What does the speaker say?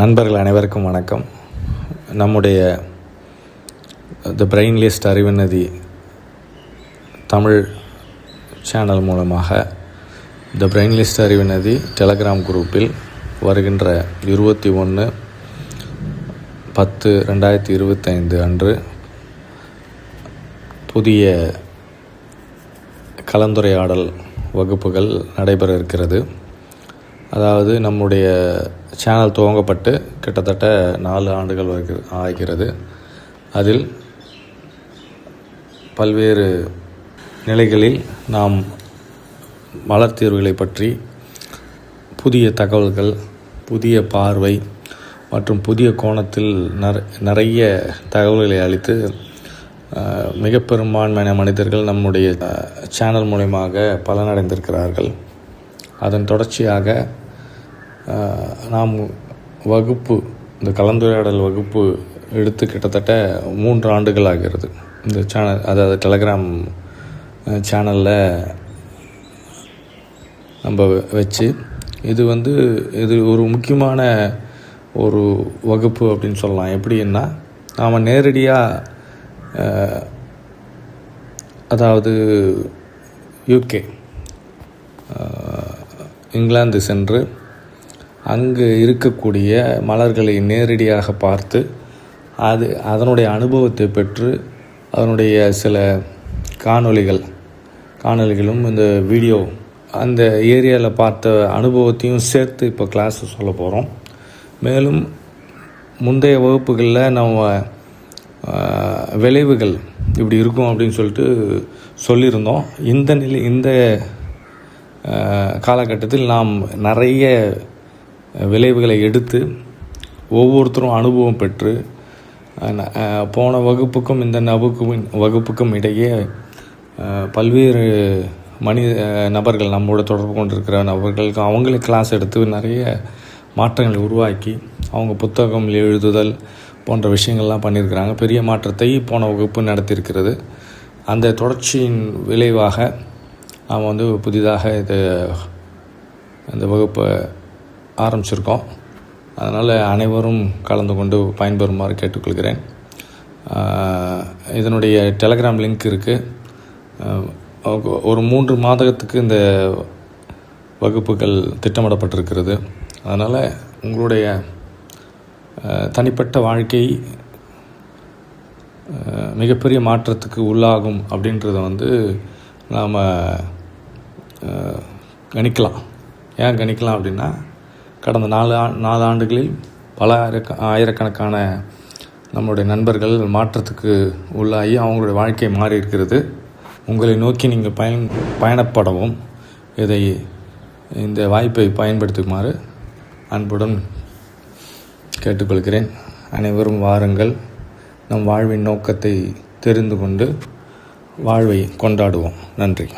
நண்பர்கள் அனைவருக்கும் வணக்கம். நம்முடைய the brain list Arivunadhi Tamil channel மூலமாக the brain list Arivunadhi Telegram குரூப்பில் வருகின்ற இருபத்தி ஒன்று பத்து ரெண்டாயிரத்தி இருபத்தைந்து அன்று புதிய கலந்துரையாடல் வகுப்புகள் நடைபெற இருக்கிறது. அதாவது நம்முடைய சேனல் துவங்கப்பட்டு கிட்டத்தட்ட நாலு ஆண்டுகள் வருகிறது ஆகிறது. அதில் பல்வேறு நிலைகளில் நாம் மலர் தீர்வுகளை பற்றி புதிய தகவல்கள் புதிய பார்வை மற்றும் புதிய கோணத்தில் நிற நிறைய தகவல்களை அளித்து மிக பெரும்பான்மையான மனிதர்கள் நம்முடைய சேனல் மூலயமாக பலனடைந்திருக்கிறார்கள். அதன் தொடர்ச்சியாக நாம் வகுப்பு இந்த கலந்துரையாடல் வகுப்பு எடுத்து கிட்டத்தட்ட மூன்று ஆண்டுகள் ஆகிறது. இந்த சேனல் அதாவது டெலகிராம் சேனலில் நம்ம வச்சு இது வந்து இது ஒரு முக்கியமான ஒரு வகுப்பு அப்படின்னு சொல்லலாம். எப்படின்னா நாம் நேரடியாக அதாவது யூகே இங்கிலாந்து சென்று அங்கு இருக்கக்கூடிய மலர்களை நேரடியாக பார்த்து அது அதனுடைய அனுபவத்தை பெற்று அதனுடைய சில காணொளிகள் காணொளிகளும் இந்த வீடியோ அந்த ஏரியாவில் பார்த்த அனுபவத்தையும் சேர்த்து இப்போ கிளாஸ் சொல்ல போகிறோம் மேலும் முந்தைய வகுப்புகளில் நம்ம விளைவுகள் இப்படி இருக்கும் அப்படின்னு சொல்லிட்டு சொல்லியிருந்தோம். இந்த நிலை இந்த காலகட்டத்தில் நாம் நிறைய விளைவுகளை எடுத்து ஒவ்வொருத்தரும் அனுபவம் பெற்று போன வகுப்புக்கும் இந்த நபுக்கும் வகுப்புக்கும் இடையே பல்வேறு மனித நபர்கள் நம்மோட தொடர்பு கொண்டிருக்கிற நபர்களுக்கு அவங்களே கிளாஸ் எடுத்து நிறைய மாற்றங்களை உருவாக்கி அவங்க புத்தகம் எழுதுதல் போன்ற விஷயங்கள்லாம் பண்ணியிருக்கிறாங்க. பெரிய மாற்றத்தை போன வகுப்பு நடத்தியிருக்கிறது. அந்த தொடர்ச்சியின் விளைவாக நாம் வந்து புதிதாக இது அந்த வகுப்பை ஆரம்பிச்சிருக்கோம். அதனால் அனைவரும் கலந்து கொண்டு பயன்பெறுமாறு கேட்டுக்கொள்கிறேன். இதனுடைய டெலகிராம் லிங்க் இருக்குது ஒரு மூன்று மாதத்துக்கு இந்த வகுப்புகள் திட்டமிடப்பட்டிருக்கிறது. அதனால் உங்களுடைய தனிப்பட்ட வாழ்க்கை மிகப்பெரிய மாற்றத்துக்கு உள்ளாகும் அப்படின்றத வந்து நாம் கணிக்கலாம். ஏன் கணிக்கலாம் அப்படின்னா கடந்த நாலு ஆ நாலு ஆண்டுகளில் பல ஆயிரக்க ஆயிரக்கணக்கான நம்மளுடைய நண்பர்கள் மாற்றத்துக்கு உள்ளாகி அவங்களுடைய வாழ்க்கை மாறி இருக்கிறது. உங்களை நோக்கி நீங்கள் பயன் பயணப்படவும் இதை இந்த வாய்ப்பை பயன்படுத்துமாறு அன்புடன் கேட்டுக்கொள்கிறேன். அனைவரும் வாருங்கள். நம் வாழ்வின் நோக்கத்தை தெரிந்து கொண்டு வாழ்வை கொண்டாடுவோம். நன்றி.